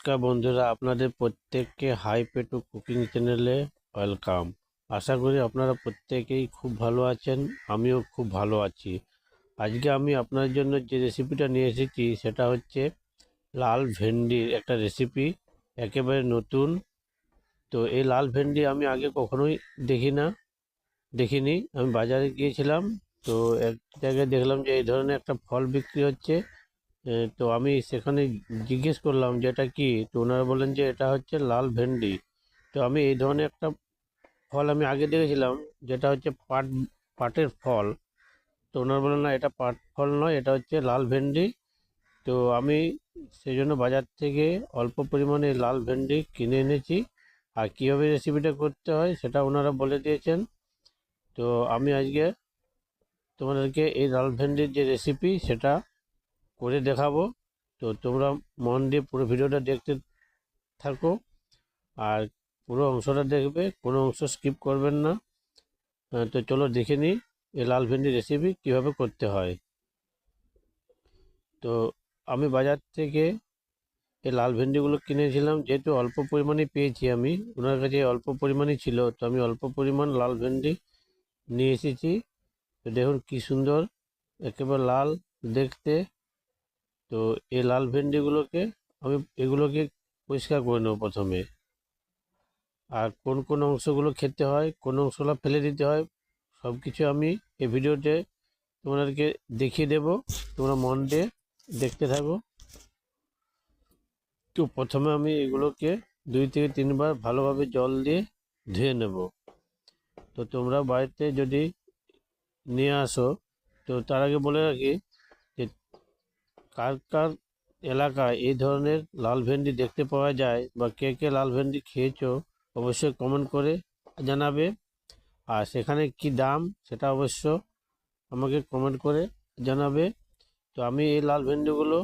নমস্কার বন্ধুরা, আপনাদের প্রত্যেককে হাই পেটু কুকিং চ্যানেলে ওয়েলকাম আশা করি আপনারা প্রত্যেকেই খুব ভালো আছেন, আমিও খুব ভালো আছি। আজকে আমি আপনার জন্য যে রেসিপিটা নিয়ে এসেছি, সেটা হচ্ছে লাল ভেন্ডির একটা রেসিপি একেবারে নতুন। তো এই লাল ভেন্ডি আমি আগে কখনোই দেখি না, দেখিনি। আমি বাজারে গিয়েছিলাম, তো এক জায়গায় দেখলাম যে এই ধরনের একটা ফল বিক্রি হচ্ছে। তো আমি সেখানে জিজ্ঞেস করলাম যে এটা কি? তো ওনারা বললেন যে এটা হচ্ছে লাল ভেন্ডি। তো আমি এই ধরনের একটা ফল আমি আগে দেখেছিলাম, যেটা হচ্ছে পাট, পাটের ফল। তো ওনারা বললেন, না, এটা পাট ফল নয়, এটা হচ্ছে লাল ভেন্ডি। তো আমি সেই জন্য বাজার থেকে অল্প পরিমাণে লাল ভেন্ডি কিনে এনেছি। আর কীভাবে রেসিপিটা করতে হয় সেটা ওনারা বলে দিয়েছেন। তো আমি আজকে তোমাদেরকে এই লাল ভেন্ডির যে রেসিপি সেটা করে দেখাবো। তো তোমরা মন দিয়ে পুরো ভিডিওটা দেখতে থাকো। আর পুরো অংশটা দেখবে, কোনো অংশ স্কিপ করবেন না। তো চলো দেখে নিই এই লাল ভেন্ডি রেসিপি কীভাবে করতে হয়। তো আমি বাজার থেকে এই লাল ভেন্ডিগুলো কিনেছিলাম, যেহেতু অল্প পরিমাণে পেয়েছি আমি। ওনার কাছে অল্প পরিমাণে ছিল, তো আমি অল্প পরিমাণ লাল ভেন্ডি নিয়ে এসেছি। তো দেখুন কি সুন্দর, একেবারে লাল দেখতে। তো এই লাল ভেন্ডিগুলোকে আমি এগুলোকে পরিষ্কার করে নেব প্রথমে। আর কোন কোন অংশগুলো খেতে হয়, কোন অংশগুলো ফেলে দিতে হয় সব কিছু আমি এই ভিডিওতে তোমাদেরকে দেখিয়ে দেব। তোমরা মন দিয়ে দেখতে থাকো। তো প্রথমে আমি এগুলোকে দুই থেকে তিনবার ভালোভাবে জল দিয়ে ধুয়ে নেব। তো তোমরা বাড়িতে যদি নিয়ে আসো, তো তার আগে বলে রাখি কার কার এলাকায় এই ধরনের লাল ভেন্ডি দেখতে পাওয়া যায় বা কে কে লাল ভেন্ডি খেয়েছো, অবশ্যই কমেন্ট করে জানাবে। আর সেখানে কি দাম সেটা অবশ্য আমাকে কমেন্ট করে জানাবে। তো আমি এই লাল ভেন্ডিগুলো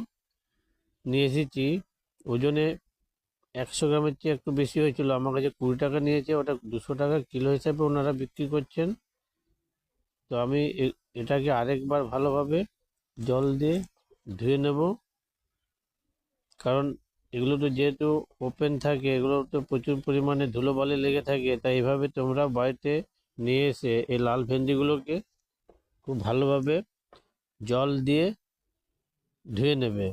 নিয়ে এসেছি। ওজনে একশো গ্রামের চেয়ে একটু বেশি হয়েছিল। আমার কাছে কুড়ি টাকা নিয়েছে, ওটা দুশো টাকা কিলো হিসাবে ওনারা বিক্রি করছেন। তো আমি এটাকে আরেকবার ভালোভাবে জল দিয়ে ধুয়ে নেব। কারণ এগুলো তো যেহেতু ওপেন থাকে, এগুলো তো প্রচুর পরিমাণে ধুলোবালি লেগে থাকে, তাই এইভাবে তোমরা বাড়িতে নিয়ে এসে এই লাল ভেন্ডিগুলোকে খুব ভালোভাবে জল দিয়ে ধুয়ে নেবে।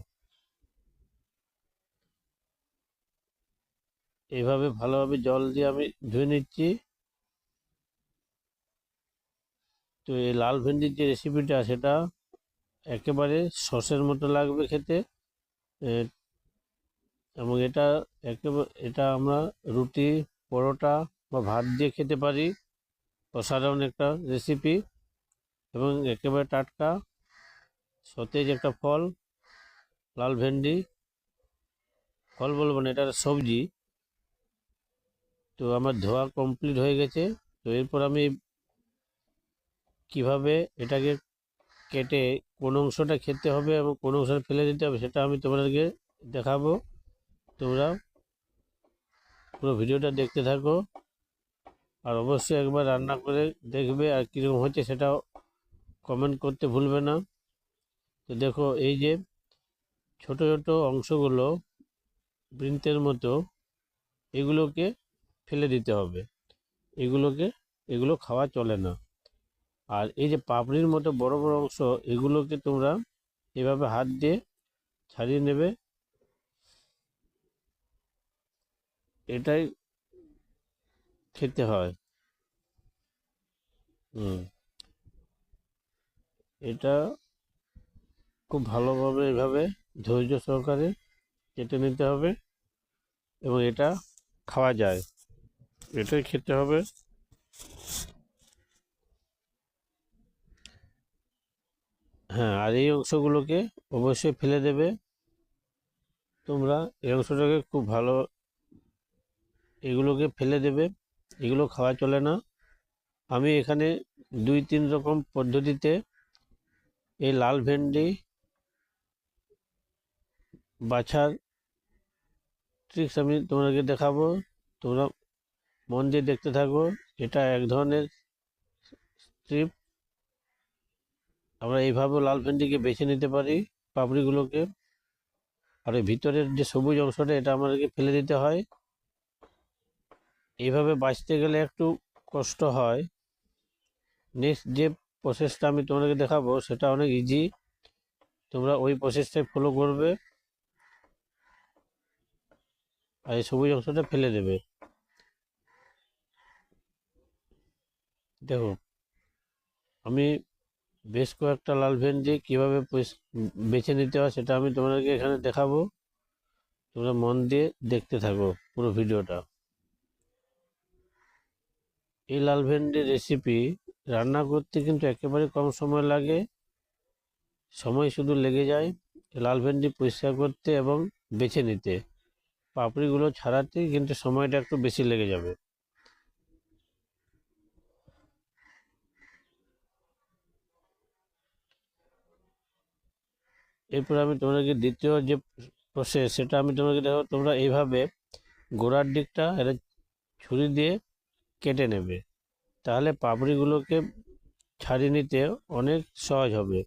এইভাবে ভালোভাবে জল দিয়ে আমি ধুয়ে নিচ্ছি। তো এই লাল ভেন্ডির যে রেসিপিটা সেটা একেবারে সসের মতো লাগবে খেতে। এবং এটা একেবারে এটা আমরা রুটি, পরোটা বা ভাত দিয়ে খেতে পারি। অসাধারণ একটা রেসিপি এবং একেবারে টাটকা, সতেজ একটা ফল, লাল ভেন্ডি। ফল বলব না, এটা সবজি। তো আমার ধোয়া কমপ্লিট হয়ে গেছে। তো এরপর আমি কীভাবে এটাকে কেটে কোন অংশটা খেতে হবে এবং কোন অংশটা ফেলে দিতে হবে সেটা আমি তোমাদেরকে দেখাবো। তোমরা পুরো ভিডিওটা দেখতে থাকো আর অবশ্যই একবার রান্না করে দেখবে আর কীরকম হচ্ছে সেটাও কমেন্ট করতে ভুলবে না। তো দেখো, এই যে ছোট ছোট অংশগুলো বৃন্তের মতো, এগুলোকে ফেলে দিতে হবে। এগুলোকে, এগুলো খাওয়া চলে না। আর এই যে পাপড়ির মতো বড় বড় অংশ, এগুলোকে তোমরা এভাবে হাত দিয়ে ছাড়িয়ে নেবে। এটাই খেতে হয়। হুম। এটা খুব ভালোভাবে এভাবে ধৈর্য সহকারে কেটে নিতে হবে এবং এটা খাওয়া যায়। এটাই খেতে হবে। হ্যাঁ আর এই অংশগুলোকে অবশ্যই ফেলে দেবে। তোমরা এই অংশটাকে খুব ভালো এগুলোকে ফেলে দেবে। এগুলো খাওয়া চলে না। আমি এখানে দুই তিন রকম পদ্ধতিতে এই লাল ভেন্ডি, বাছার ট্রিক্স আমি তোমাদেরকে দেখাবো। তোমরা মন দিয়ে দেখতে থাকো। এটা এক ধরনের স্ট্রিপ আমরা এইভাবে লাল ভেন্ডিকে বেছে নিতে পারি পাপড়িগুলোকে। আর ওই ভিতরের যে সবুজ অংশটা, এটা আমাদেরকে ফেলে দিতে হয়। এইভাবে বাঁচতে গেলে একটু কষ্ট হয়। নেক্সট যে প্রসেসটা আমি তোমাদেরকে দেখাবো, সেটা অনেক ইজি তোমরা ওই প্রসেসটাই ফলো করবে। আর এই সবুজ অংশটা ফেলে দেবে। দেখো, আমি বেশ কয়েকটা লাল ভেন্ডি কীভাবে বেছে নিতে হয় সেটা আমি তোমাদেরকে এখানে দেখাবো। তোমরা মন দিয়ে দেখতে থাকো পুরো ভিডিওটা। এই লাল ভেন্ডির রেসিপি রান্না করতে কিন্তু একেবারে কম সময় লাগে। সময় শুধু লেগে যায় লাল ভেন্ডি পরিষ্কার করতে এবং বেছে নিতে। পাপড়িগুলো ছাড়াতে কিন্তু সময়টা একটু বেশি লেগে যাবে। এরপর আমি তোমাদেরকে দ্বিতীয় যে প্রসেস সেটা আমি তোমাকে দেখো তোমরা এইভাবে গোড়ার দিকটা এটা ছুরি দিয়ে কেটে নেবে। তাহলে পাপড়িগুলোকে ছাড়িয়ে নিতে অনেক সহজ হবে।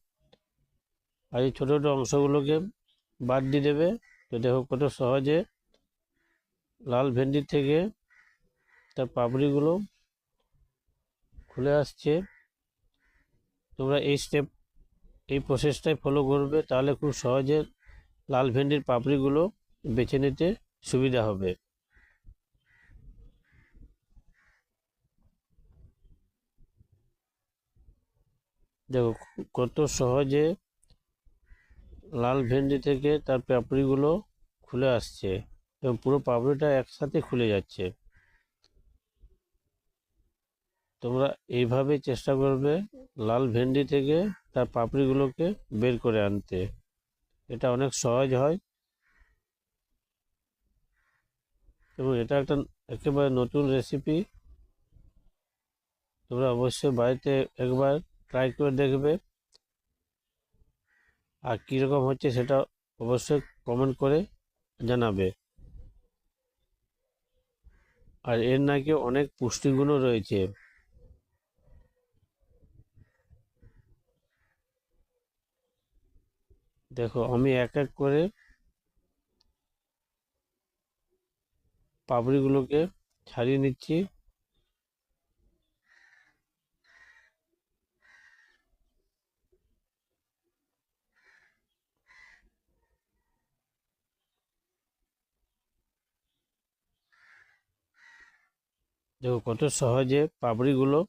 আর এই ছোটো ছোটো অংশগুলোকে বাদ দিয়ে দেবে। তো দেখো কত সহজে লাল ভেন্ডি থেকে তার পাপড়িগুলো খুলে আসছে। তোমরা এই স্টেপ এই প্রসেসটাই ফলো করবে, তাহলে খুব সহজে লাল ভেন্ডির পাপড়িগুলো বেছে নিতে সুবিধা হবে। দেখো, কত সহজে লাল ভেন্ডি থেকে তার পাপড়িগুলো খুলে আসছে এবং পুরো পাপড়িটা একসাথে খুলে যাচ্ছে। তোমরা এইভাবে চেষ্টা করবে লাল ভেন্ডি থেকে তার পাপড়িগুলোকে বের করে আনতে। এটা অনেক সহজ হয়। এবং এটা একটা একেবারে নতুন রেসিপি তোমরা অবশ্যই বাড়িতে একবার ট্রাই করে দেখবে। আর কীরকম হচ্ছে সেটা অবশ্যই কমেন্ট করে জানাবে। আর এর নাকি অনেক পুষ্টিগুণও রয়েছে। দেখো, আমি এক এক করে পাপড়িগুলোকে ছাড়িয়ে নিচ্ছি। দেখো, কত সহজে পাপড়িগুলো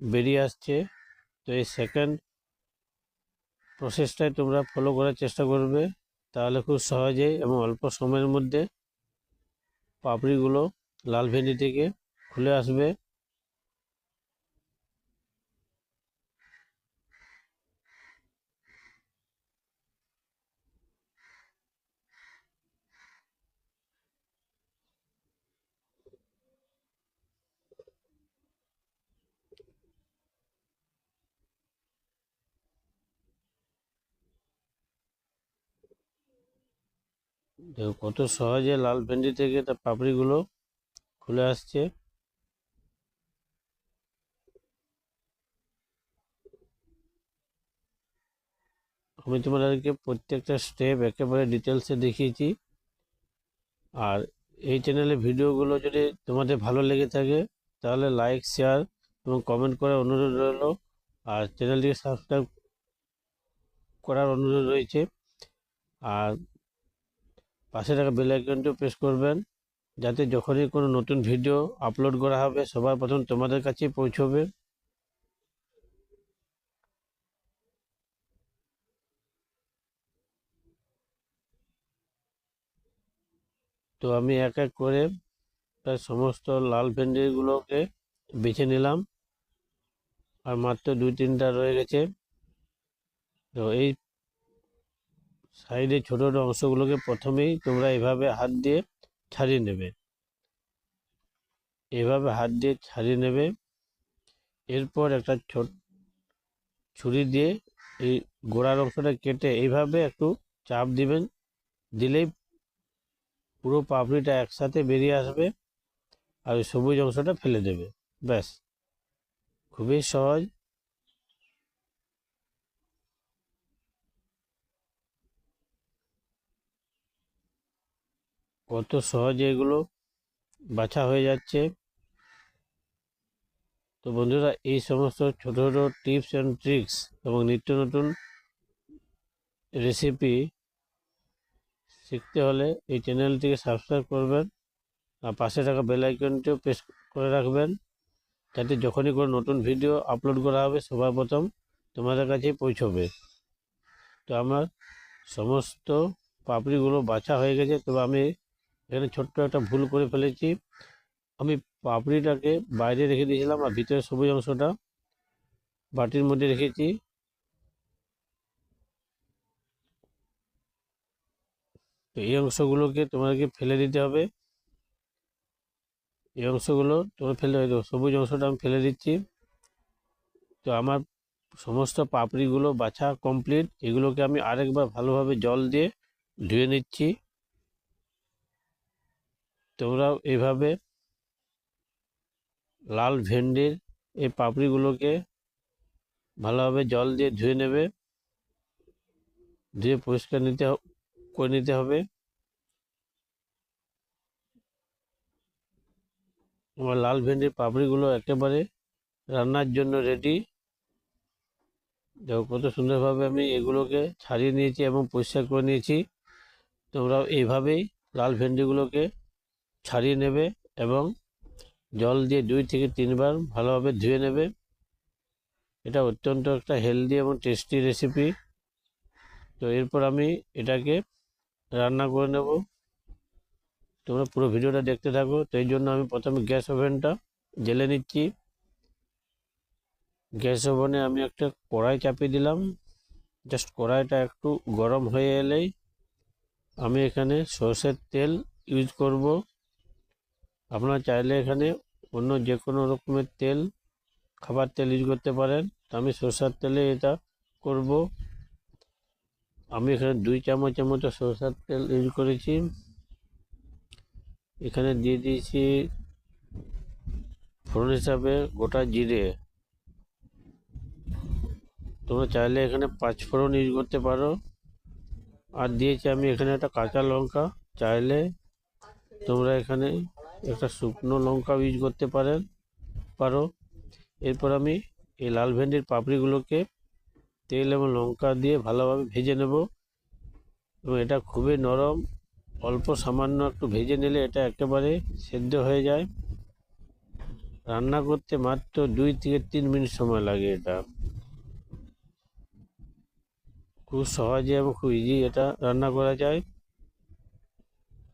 বেরিয়ে আসছে। তো এই সেকেন্ড প্রসেসটাই তোমরা ফলো করার চেষ্টা করবে, তাহলে খুব সহজে এবং অল্প সময়ের মধ্যে পাপড়িগুলো লাল ভেন্ডি থেকে খুলে আসবে। দেখো কত সহজে লাল ভেন্ডি থেকে তার পাপড়িগুলো খুলে আসছে। আমি তোমাদেরকে প্রত্যেকটা স্টেপ একেবারে ডিটেলসে দেখিয়েছি। আর এই চ্যানেলে ভিডিওগুলো যদি তোমাদের ভালো লেগে থাকে, তাহলে লাইক শেয়ার এবং কমেন্ট করার অনুরোধ রইল। আর চ্যানেলটিকে সাবস্ক্রাইব করার অনুরোধ রয়েছে। আর পাশে থাকা বেল আইকনটিও প্রেস করবেন, যাতে যখনই কোনো নতুন ভিডিও আপলোড করা হবে, সবার প্রথম তোমাদের কাছেই পৌঁছবে। তো আমি এক এক করে প্রায় সমস্ত লাল ভেন্ডিগুলোকে বেছে নিলাম। আর মাত্র দুই তিনটা রয়ে গেছে। তো এই সাইডে ছোট ছোট অংশগুলোকে প্রথমেই তোমরা এভাবে হাত দিয়ে ছাড়িয়ে নেবে। এভাবে হাত দিয়ে ছাড়িয়ে নেবে। এরপর একটা ছোট ছুরি দিয়ে এই গোড়ার অংশটা কেটে এইভাবে একটু চাপ দিবেন। দিলেই পুরো পাপড়িটা একসাথে বেরিয়ে আসবে আর সবুজ অংশটা ফেলে দেবে। ব্যাস। খুবই সহজ। কত সহজে এগুলো বাছা হয়ে যাচ্ছে। তো বন্ধুরা, এই সমস্ত ছোট ছোট টিপস অ্যান্ড ট্রিক্স এবং নিত্য নতুন রেসিপি শিখতে হলে এই চ্যানেলটিকে সাবস্ক্রাইব করবেন আর পাশে থাকা বেল আইকনটিও প্রেস করে রাখবেন যাতে যখনই কোনো নতুন ভিডিও আপলোড করা হবে, সবার প্রথম তোমাদের কাছেই পৌঁছবে। তো আমার সমস্ত পাপড়িগুলো বাছা হয়ে গেছে, তবে আমি এখানে ছোট্ট একটা ভুল করে ফেলেছি। আমি পাপড়িটাকে বাইরে রেখে দিয়েছিলাম আর ভিতরে সবুজ অংশটা বাটির মধ্যে রেখেছি। এই অংশগুলোকে তোমাকে ফেলে দিতে হবে। এই অংশগুলো তোমরা ফেলে দেবো, সবুজ অংশটা আমি ফেলে দিচ্ছি। তো আমার সমস্ত পাপড়িগুলো বাছা কমপ্লিট। এগুলোকে আমি আরেকবার ভালোভাবে জল দিয়ে ধুয়ে নিচ্ছি। তোমরাও এইভাবে লাল ভেন্ডির এই পাপড়িগুলোকে ভালোভাবে জল দিয়ে ধুয়ে নেবে, ধুয়ে পরিষ্কার নিতে করে নিতে হবে। আমার লাল ভেন্ডির পাপড়িগুলো একেবারে রান্নার জন্য রেডি দেখো কত সুন্দরভাবে আমি এগুলোকে ছাড়িয়ে নিয়েছি এবং পরিষ্কার করে নিয়েছি। তোমরাও এইভাবেই লাল ভেন্ডিগুলোকে ছাড়িয়ে নেবে এবং জল দিয়ে দুই থেকে তিনবার ভালোভাবে ধুয়ে নেবে। এটা অত্যন্ত একটা হেলদি এবং টেস্টি রেসিপি তো এরপর আমি এটাকে রান্না করে নেব। তোমরা পুরো ভিডিওটা দেখতে থাকো। তো এই জন্য আমি প্রথমে গ্যাস ওভেনটা জেলে নিচ্ছি। গ্যাস ওভেনে আমি একটা কড়াই চাপিয়ে দিলাম। জাস্ট কড়াইটা একটু গরম হয়ে এলেই আমি এখানে সর্ষের তেল ইউজ করব। আপনারা চাইলে এখানে অন্য যে কোনো রকমের তেল, খাবার তেল ইউজ করতে পারেন। আমি সরষের তেলে এটা করব। আমি এখানে দুই চামচের মতো সরষের তেল ইউজ করেছি। এখানে দিয়ে দিয়েছি ফোড়ন হিসাবে গোটা জিরে। তোমরা চাইলে এখানে পাঁচ ফোড়ন ইউজ করতে পারো। আর দিয়েছি আমি এখানে একটা কাঁচা লঙ্কা। চাইলে তোমরা এখানে একটা শুকনো লঙ্কা ইউজ করতে পারেন, পারো। এরপর আমি এই লাল ভেন্ডির পাপড়িগুলোকে তেল এবং লঙ্কা দিয়ে ভালোভাবে ভেজে নেব। এবং এটা খুবই নরম, অল্প সামান্য একটু ভেজে নিলে এটা একেবারে সেদ্ধ হয়ে যায়। রান্না করতে মাত্র দুই থেকে তিন মিনিট সময় লাগে এটা। খুব সহজে এবং খুব ইজি এটা রান্না করা যায়।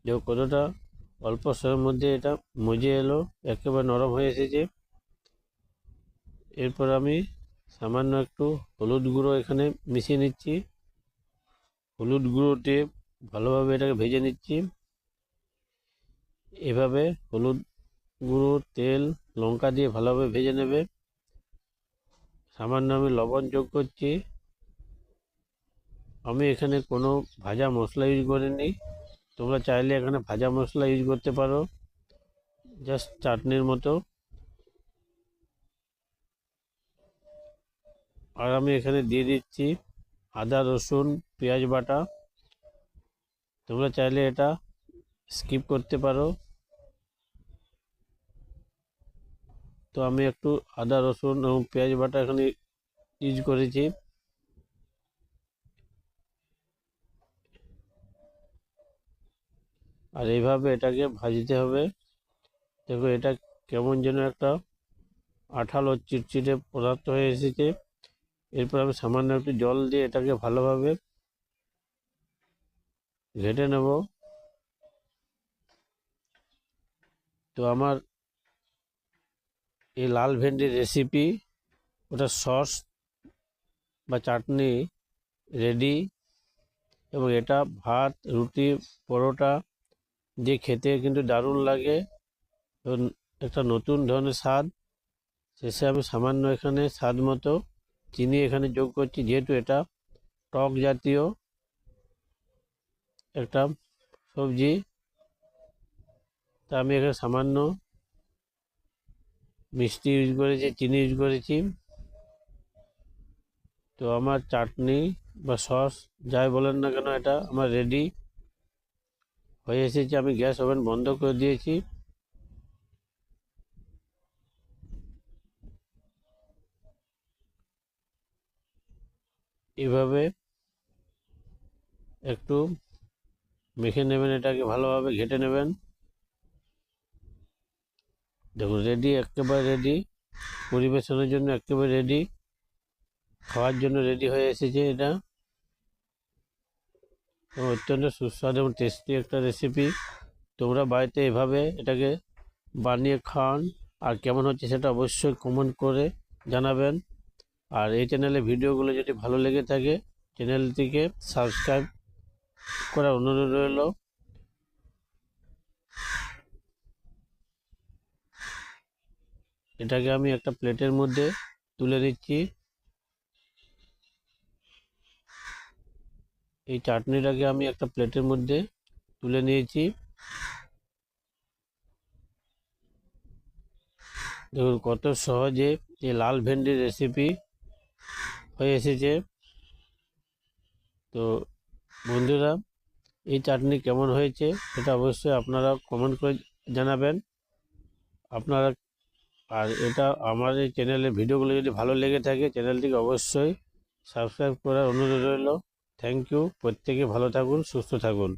যে কতটা অল্প সময়ের মধ্যে এটা মজে এলো, একেবারে নরম হয়ে এসেছে। এরপর আমি সামান্য একটু হলুদ গুঁড়ো এখানে মিশিয়ে নিচ্ছি। হলুদ গুঁড়ো দিয়ে ভালোভাবে এটাকে ভেজে নিচ্ছি। এভাবে হলুদ গুঁড়ো, তেল, লঙ্কা দিয়ে ভালোভাবে ভেজে নেবে। সামান্য আমি লবণ যোগ করছি। আমি এখানে কোনো ভাজা মশলা ইউজ করিনি। তোমরা চাইলে এখানে ভাজা মশলা ইউজ করতে পারো জাস্ট চাটনির মতো। আর আমি এখানে দিয়ে দিচ্ছি আদা, রসুন, পেঁয়াজ বাটা। তোমরা চাইলে এটা স্কিপ করতে পারো। তো আমি একটু আদা, রসুন এবং পেঁয়াজ বাটা এখানে ইউজ করেছি। আর এইভাবে এটাকে ভাজতে হবে। দেখো এটা কেমন যেন একটা আঠালো চিটচিটে পদার্থ হয়ে এসেছে। এরপর আমি সামান্য একটু জল দিয়ে এটাকে ভালোভাবে ঘেটে নেব। তো আমার এই লাল ভেন্ডির রেসিপি ওটা সস বা চাটনি রেডি এবং এটা ভাত, রুটি, পরোটা দিয়ে খেতে কিন্তু দারুণ লাগে। একটা নতুন ধরনের স্বাদ। শেষে আমি সামান্য এখানে স্বাদ মতো চিনি এখানে যোগ করছি, যেহেতু এটা টক জাতীয় একটা সবজি। তা আমি এখানে সামান্য মিষ্টি ইউজ করেছি, চিনি ইউজ করেছি। তো আমার চাটনি বা সস যাই বলেন না কেন, এটা আমার রেডি হয়ে এসেছে, আমি গ্যাস ওভেন বন্ধ করে দিয়েছি। এভাবে একটু মেখে নেবেন, এটাকে ভালোভাবে ঘেটে নেবেন। দেখুন রেডি একেবারে রেডি পরিবেশনের জন্য একেবারে রেডি খাওয়ার জন্য রেডি হয়ে এসেছে এটা। এবং অত্যন্ত সুস্বাদু এবং টেস্টি একটা রেসিপি তোমরা বাড়িতে এভাবে এটাকে বানিয়ে খান। আর কেমন হচ্ছে সেটা অবশ্যই কমেন্ট করে জানাবেন। আর এই চ্যানেলে ভিডিওগুলো যদি ভালো লেগে থাকে চ্যানেলটিকে সাবস্ক্রাইব করার অনুরোধ রইল। এটাকে আমি একটা প্লেটের মধ্যে তুলে দিচ্ছি এই চাটনিটাকে আমি একটা প্লেটের মধ্যে তুলে নিয়েছি। দেখুন কত সহজে এই লাল ভেন্ডির রেসিপি হয়ে এসেছে। তো বন্ধুরা, এই চাটনি কেমন হয়েছে সেটা অবশ্যই আপনারা কমেন্ট করে জানাবেন। আপনারা, আর এটা আমার এই চ্যানেলের ভিডিওগুলো যদি ভালো লেগে থাকে চ্যানেলটিকে অবশ্যই সাবস্ক্রাইব করার অনুরোধ রইল। Thank you. প্রত্যেকে ভালো থাকুন সুস্থ থাকুন।